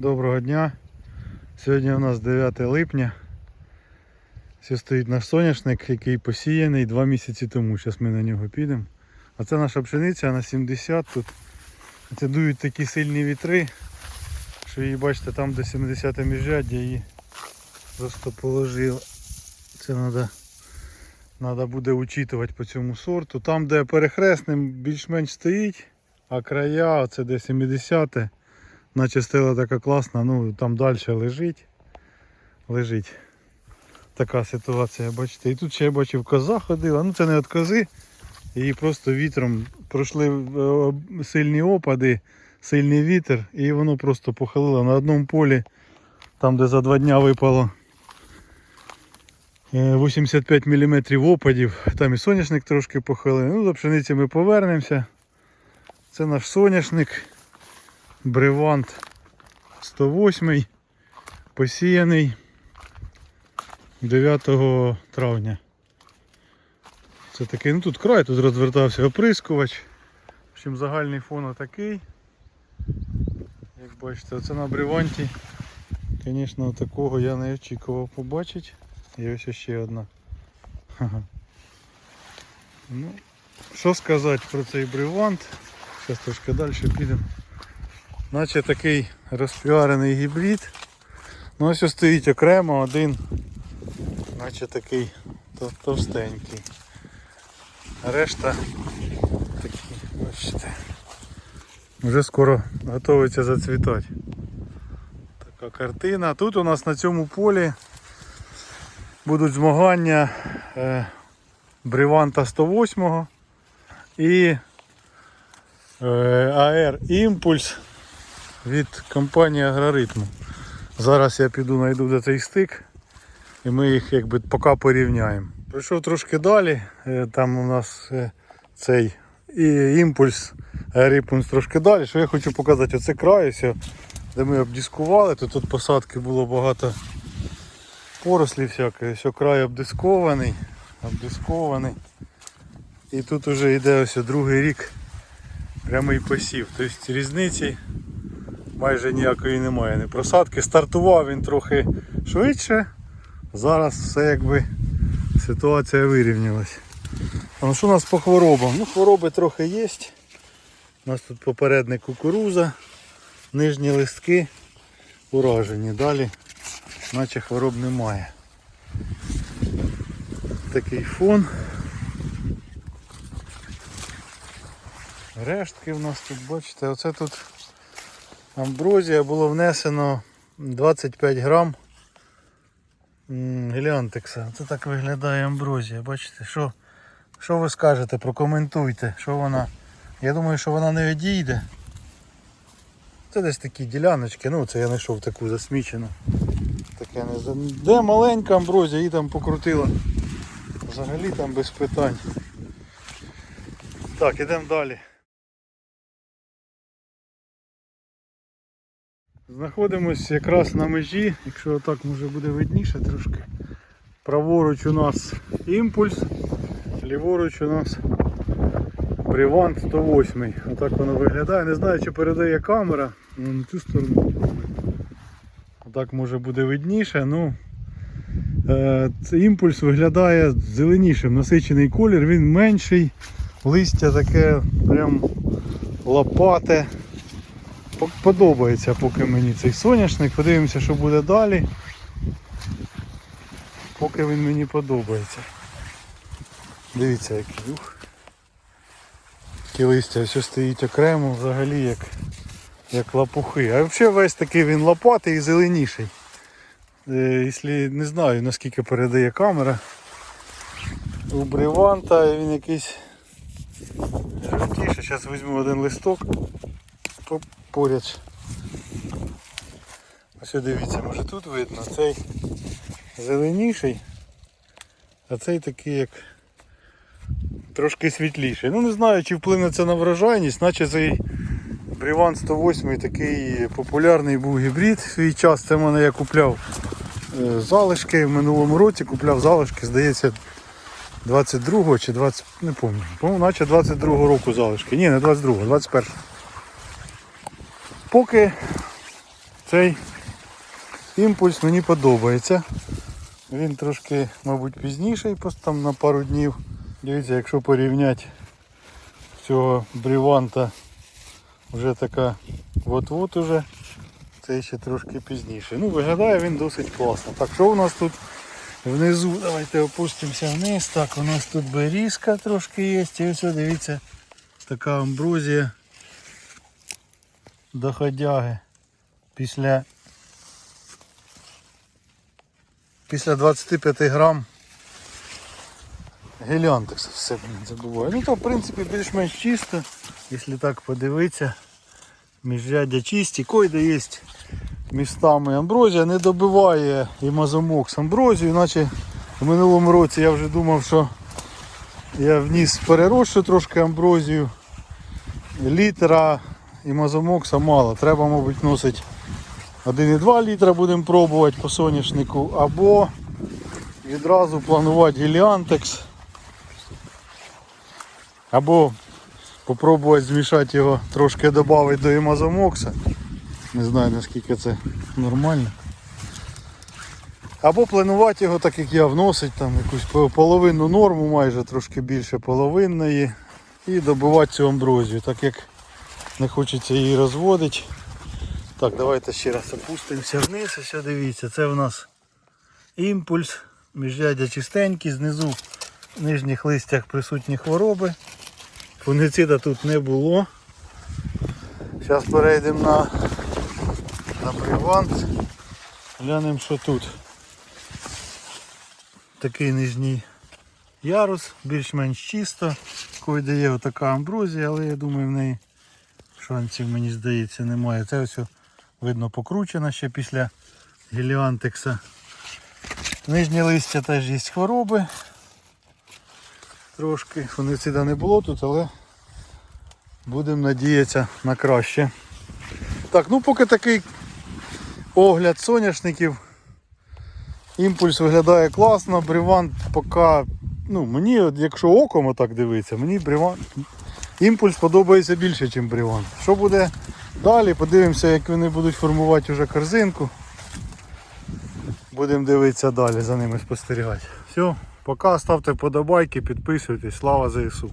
Доброго дня. Сьогодні у нас 9 липня. Все стоїть наш соняшник, який посіяний два місяці тому. Зараз ми на нього підемо. А це наша пшениця на 70 тут. Це дують такі сильні вітри, що її бачите там де 70 міжряддя її просто положило. Це треба Треба буде учитувати по цьому сорту. Там, де перехресним більш-менш стоїть, а края, це де 70 наче стела така класна, ну там далі лежить. Лежить. Така ситуація, бачите. І тут ще я бачив коза ходила, ну це не від кози. Її просто вітром пройшли е, сильні опади, сильний вітер, і воно просто похилило на одному полі, там де за два дня випало. Е, 85 мм опадів, там і соняшник трошки похилив. Ну, до пшениці ми повернемося. Це наш соняшник. Бревант 108 посіяний 9 травня. Це такий, ну тут край, тут розвертався оприскувач. В общем, загальний фон отакий. Як бачите, оце на бреванті. Звісно, такого я не очікував побачити. І ось ще одна. Ну, що сказати про цей бревант? Зараз трошки далі підемо. Наче такий розпіарений гібрид. Ну ось ось стоїть окремо один, наче такий товстенький. А решта такі, бачите. Вже скоро готується зацвітати. Така картина. Тут у нас на цьому полі будуть змагання е, Бреванта 108 і е, АР Імпульс від компанії Агроритму. Зараз я піду знайду де цей стик і ми їх якби поки порівняємо. Прийшов трошки далі, е, там у нас е, цей імпульс, імпульс трошки далі. Що я хочу показати, оце край, де ми обдіскували, то тут посадки було багато порослі всякої, все край обдискований, обдискований. І тут уже йде ось другий рік прямий посів. Тобто різниці майже ніякої немає. Не просадки. Стартував він трохи швидше. Зараз все якби ситуація вирівнялась. А ну що у нас по хворобам? Ну хвороби трохи є. У нас тут попередник кукуруза, нижні листки уражені. Далі наче хвороб немає. Такий фон. Рештки в нас тут, бачите, оце тут амброзія було внесено 25 грам геліантекса. Це так виглядає амброзія. Бачите, що, що ви скажете, прокоментуйте, що вона. Я думаю, що вона не відійде. Це десь такі діляночки, ну це я знайшов таку засмічену. Таке не Де маленька амброзія, її там покрутила. Взагалі там без питань. Так, ідемо далі. Знаходимось якраз на межі, якщо так може буде видніше трошки. Праворуч у нас імпульс, ліворуч у нас Привант 108. Отак воно виглядає. Не знаю чи передає камера, ну на цю сторону. Отак може буде видніше. Ну, е, імпульс виглядає зеленішим, насичений колір, він менший, листя таке прям лопате. По- Подобається поки мені цей соняшник. Подивимося, що буде далі. Поки він мені подобається. Дивіться який ух. Такі листя все стоїть окремо взагалі як, як лапухи. А взагалі весь такий він лопатий і зеленіший. Е, Якщо не знаю наскільки передає камера. У Бреванта він якийсь жовтіший. Зараз візьму один листок по- поряд. Ось дивіться, може тут видно, цей зеленіший, а цей такий як трошки світліший. Ну не знаю, чи вплине це на врожайність, наче цей Бріван 108 такий популярний був гібрид свій час. Це в мене я купляв е, залишки в минулому році, купляв залишки, здається, 22-го чи 20, не пам'ятаю. Наче 22-го року залишки. Ні, не 22-го, 21-го. Поки Цей імпульс мені подобається. Він трошки, мабуть, пізніший, просто там на пару днів. Дивіться, якщо порівняти цього бріванта вже така от-от уже. Цей ще трошки пізніше. Ну, виглядає він досить класно. Так, що у нас тут внизу? Давайте опустимося вниз. Так, у нас тут берізка трошки є. І ось дивіться, така амброзія доходяги після після 25 грам геліантекс все блін, забуваю. Ну то в принципі більш-менш чисто, якщо так подивитися. Міжрядя чисті, койде є містами амброзія, не добиває і мазомокс амброзію, іначе в минулому році я вже думав, що я вніс перерощу трошки амброзію. Літра і мазомокса мало. Треба, мабуть, носити 1,2 літра будемо пробувати по соняшнику, або відразу планувати геліантекс, або попробувати змішати його, трошки додати до імазомокса. Не знаю наскільки це нормально. Або планувати його так як я вносить там якусь по- половинну норму, майже трошки більше половинної. І добивати цю амброзію, так як не хочеться її розводити. Так, давайте ще раз опустимося вниз. Ось дивіться, це в нас імпульс, міжрядя чистенькі, знизу в нижніх листях присутні хвороби. Фунгицида тут не було. Зараз перейдемо на, на привант. Глянемо, що тут. Такий нижній ярус, більш-менш чисто. Койде є отака амброзія, але я думаю в неї шансів, мені здається, немає. Це ось видно покручено ще після геліантекса. Нижнє листя теж є хвороби. Трошки фунгицида не було тут, але будемо надіятися на краще. Так, ну поки такий огляд соняшників. Імпульс виглядає класно, брівант поки, ну мені, якщо оком отак дивитися, мені брівант, імпульс подобається більше, ніж бріон. Що буде далі, подивимося, як вони будуть формувати вже корзинку. Будемо дивитися далі, за ними спостерігати. Все, пока, ставте подобайки, підписуйтесь, слава ЗСУ.